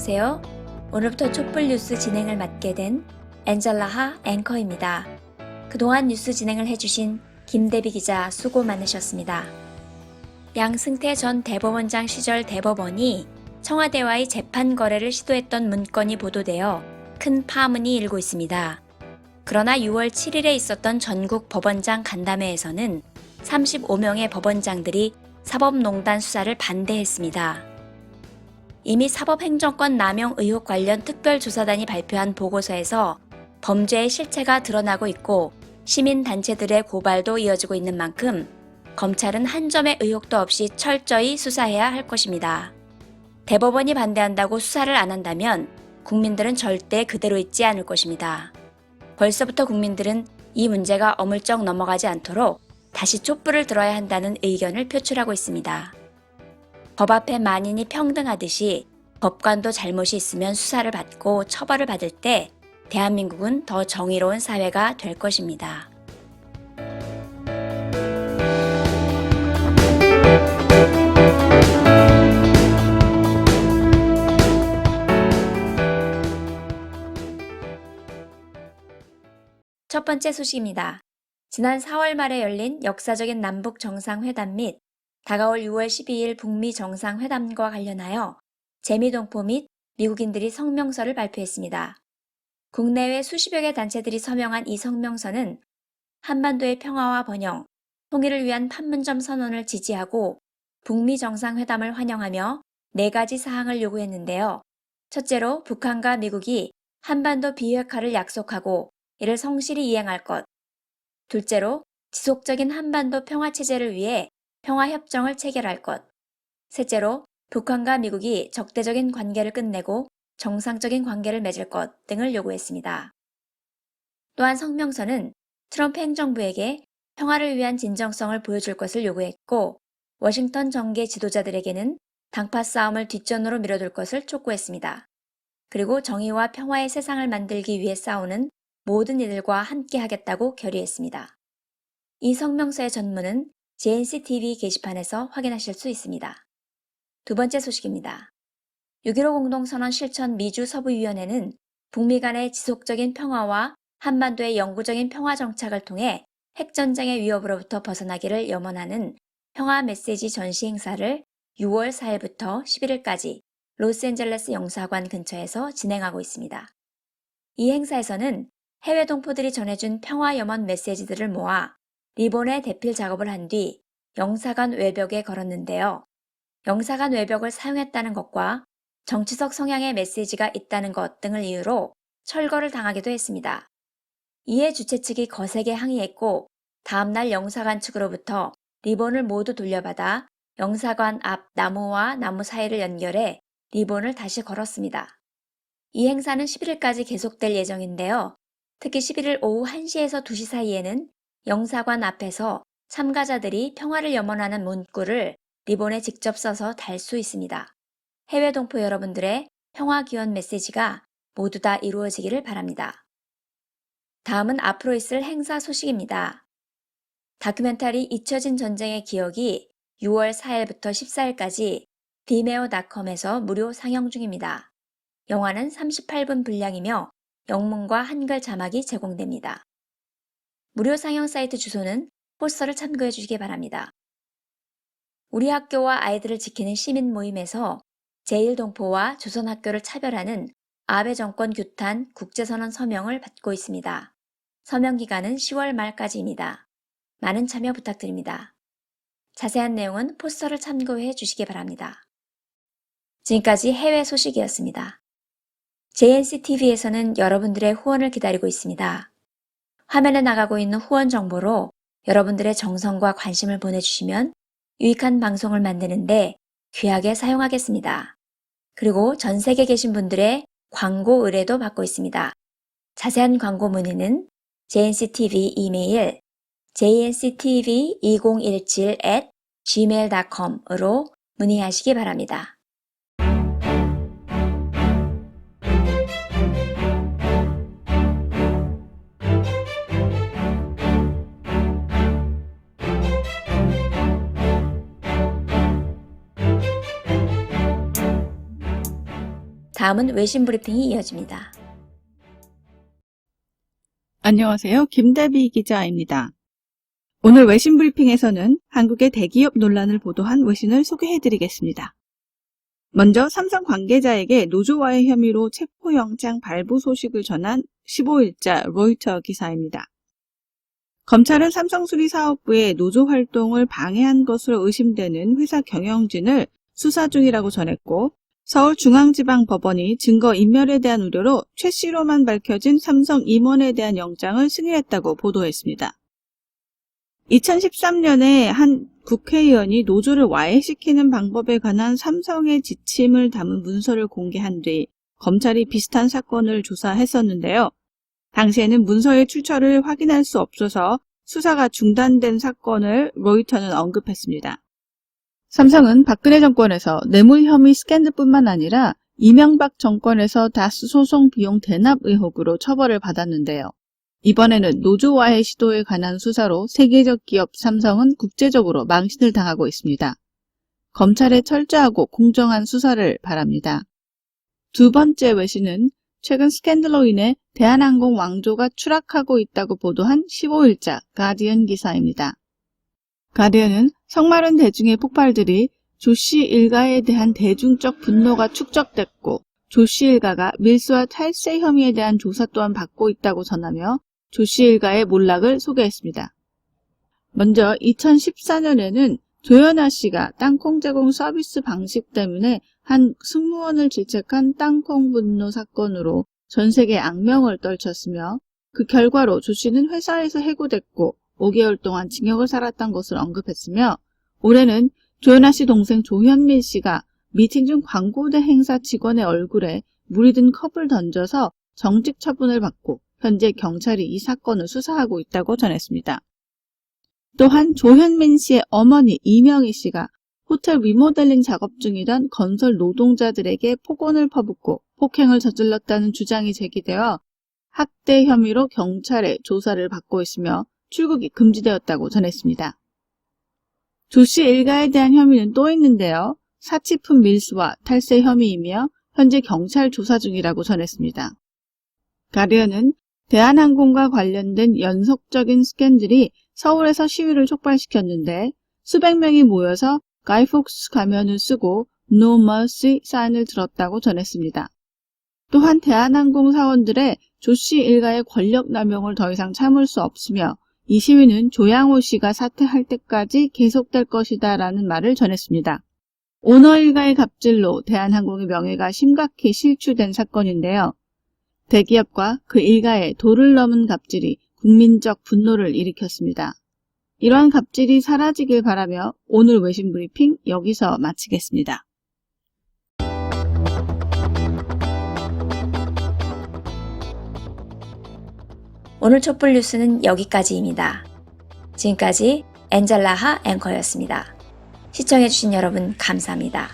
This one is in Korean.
안녕하세요. 오늘부터 촛불 뉴스 진행을 맡게 된 엔젤라 하 앵커입니다. 그동안 뉴스 진행을 해주신 김대비 기자 수고 많으셨습니다. 양승태 전 대법원장 시절 대법원이 청와대와의 재판 거래를 시도했던 문건이 보도되어 큰 파문이 일고 있습니다. 그러나 6월 7일에 있었던 전국 법원장 간담회에서는 35명의 법원장들이 사법농단 수사를 반대했습니다. 이미 사법행정권 남용 의혹 관련 특별조사단이 발표한 보고서에서 범죄의 실체가 드러나고 있고 시민단체들의 고발도 이어지고 있는 만큼 검찰은 한 점의 의혹도 없이 철저히 수사해야 할 것입니다. 대법원이 반대한다고 수사를 안 한다면 국민들은 절대 그대로 있지 않을 것입니다. 벌써부터 국민들은 이 문제가 어물쩍 넘어가지 않도록 다시 촛불을 들어야 한다는 의견을 표출하고 있습니다. 법 앞에 만인이 평등하듯이 법관도 잘못이 있으면 수사를 받고 처벌을 받을 때 대한민국은 더 정의로운 사회가 될 것입니다. 첫 번째 소식입니다. 지난 4월 말에 열린 역사적인 남북 정상회담 및 다가올 6월 12일 북미 정상회담과 관련하여 재미동포 및 미국인들이 성명서를 발표했습니다. 국내외 수십여 개 단체들이 서명한 이 성명서는 한반도의 평화와 번영, 통일을 위한 판문점 선언을 지지하고 북미 정상회담을 환영하며 네 가지 사항을 요구했는데요. 첫째로 북한과 미국이 한반도 비핵화를 약속하고 이를 성실히 이행할 것. 둘째로 지속적인 한반도 평화체제를 위해 평화협정을 체결할 것. 셋째로 북한과 미국이 적대적인 관계를 끝내고 정상적인 관계를 맺을 것 등을 요구했습니다. 또한 성명서는 트럼프 행정부에게 평화를 위한 진정성을 보여줄 것을 요구했고 워싱턴 정계 지도자들에게는 당파 싸움을 뒷전으로 밀어둘 것을 촉구했습니다. 그리고 정의와 평화의 세상을 만들기 위해 싸우는 모든 이들과 함께 하겠다고 결의했습니다. 이 성명서의 전문은 JNC-TV 게시판에서 확인하실 수 있습니다. 두 번째 소식입니다. 6.15 공동선언 실천 미주 서부위원회는 북미 간의 지속적인 평화와 한반도의 영구적인 평화 정착을 통해 핵전쟁의 위협으로부터 벗어나기를 염원하는 평화 메시지 전시 행사를 6월 4일부터 11일까지 로스앤젤레스 영사관 근처에서 진행하고 있습니다. 이 행사에서는 해외 동포들이 전해준 평화 염원 메시지들을 모아 리본에 대필 작업을 한 뒤 영사관 외벽에 걸었는데요. 영사관 외벽을 사용했다는 것과 정치적 성향의 메시지가 있다는 것 등을 이유로 철거를 당하기도 했습니다. 이에 주최 측이 거세게 항의했고 다음날 영사관 측으로부터 리본을 모두 돌려받아 영사관 앞 나무와 나무 사이를 연결해 리본을 다시 걸었습니다. 이 행사는 11일까지 계속될 예정인데요. 특히 11일 오후 1시에서 2시 사이에는 영사관 앞에서 참가자들이 평화를 염원하는 문구를 리본에 직접 써서 달 수 있습니다. 해외 동포 여러분들의 평화 기원 메시지가 모두 다 이루어지기를 바랍니다. 다음은 앞으로 있을 행사 소식입니다. 다큐멘터리 잊혀진 전쟁의 기억이 6월 4일부터 14일까지 비메오.com에서 무료 상영 중입니다. 영화는 38분 분량이며 영문과 한글 자막이 제공됩니다. 무료 상영 사이트 주소는 포스터를 참고해 주시기 바랍니다. 우리 학교와 아이들을 지키는 시민 모임에서 제1동포와 조선학교를 차별하는 아베 정권 규탄 국제선언 서명을 받고 있습니다. 서명 기간은 10월 말까지입니다. 많은 참여 부탁드립니다. 자세한 내용은 포스터를 참고해 주시기 바랍니다. 지금까지 해외 소식이었습니다. JNC-TV에서는 여러분들의 후원을 기다리고 있습니다. 화면에 나가고 있는 후원 정보로 여러분들의 정성과 관심을 보내주시면 유익한 방송을 만드는데 귀하게 사용하겠습니다. 그리고 전 세계 계신 분들의 광고 의뢰도 받고 있습니다. 자세한 광고 문의는 JNCTV 이메일 jnctv2017 at gmail.com으로 문의하시기 바랍니다. 다음은 외신 브리핑이 이어집니다. 안녕하세요. 김대비 기자입니다. 오늘 외신 브리핑에서는 한국의 대기업 논란을 보도한 외신을 소개해드리겠습니다. 먼저 삼성 관계자에게 노조와의 혐의로 체포영장 발부 소식을 전한 15일자 로이터 기사입니다. 검찰은 삼성수리 사업부의 노조 활동을 방해한 것으로 의심되는 회사 경영진을 수사 중이라고 전했고 서울중앙지방법원이 증거 인멸에 대한 우려로 최 씨로만 밝혀진 삼성 임원에 대한 영장을 승인했다고 보도했습니다. 2013년에 한 국회의원이 노조를 와해시키는 방법에 관한 삼성의 지침을 담은 문서를 공개한 뒤 검찰이 비슷한 사건을 조사했었는데요. 당시에는 문서의 출처를 확인할 수 없어서 수사가 중단된 사건을 로이터는 언급했습니다. 삼성은 박근혜 정권에서 뇌물 혐의 스캔들뿐만 아니라 이명박 정권에서 다스 소송 비용 대납 의혹으로 처벌을 받았는데요. 이번에는 노조와의 시도에 관한 수사로 세계적 기업 삼성은 국제적으로 망신을 당하고 있습니다. 검찰의 철저하고 공정한 수사를 바랍니다. 두 번째 외신은 최근 스캔들로 인해 대한항공 왕조가 추락하고 있다고 보도한 15일자 가디언 기사입니다. 가디언은 성마른 대중의 폭발들이 조씨 일가에 대한 대중적 분노가 축적됐고 조씨 일가가 밀수와 탈세 혐의에 대한 조사 또한 받고 있다고 전하며 조씨 일가의 몰락을 소개했습니다. 먼저 2014년에는 조연아 씨가 땅콩 제공 서비스 방식 때문에 한 승무원을 질책한 땅콩 분노 사건으로 전 세계 악명을 떨쳤으며 그 결과로 조 씨는 회사에서 해고됐고 5개월 동안 징역을 살았던 것을 언급했으며 올해는 조연아 씨 동생 조현민 씨가 미팅 중 광고대 행사 직원의 얼굴에 물이 든 컵을 던져서 정직 처분을 받고 현재 경찰이 이 사건을 수사하고 있다고 전했습니다. 또한 조현민 씨의 어머니 이명희 씨가 호텔 리모델링 작업 중이던 건설 노동자들에게 폭언을 퍼붓고 폭행을 저질렀다는 주장이 제기되어 학대 혐의로 경찰의 조사를 받고 있으며 출국이 금지되었다고 전했습니다. 조씨 일가에 대한 혐의는 또 있는데요. 사치품 밀수와 탈세 혐의이며 현재 경찰 조사 중이라고 전했습니다. 가디언은 대한항공과 관련된 연속적인 스캔들이 서울에서 시위를 촉발시켰는데 수백 명이 모여서 가이폭스 가면을 쓰고 No Mercy 사인을 들었다고 전했습니다. 또한 대한항공 사원들의 조씨 일가의 권력 남용을 더 이상 참을 수 없으며 이 시위는 조양호 씨가 사퇴할 때까지 계속될 것이다 라는 말을 전했습니다. 오너 일가의 갑질로 대한항공의 명예가 심각히 실추된 사건인데요. 대기업과 그 일가의 도를 넘은 갑질이 국민적 분노를 일으켰습니다. 이러한 갑질이 사라지길 바라며 오늘 외신 브리핑 여기서 마치겠습니다. 오늘 촛불 뉴스는 여기까지입니다. 지금까지 엔젤라하 앵커였습니다. 시청해주신 여러분 감사합니다.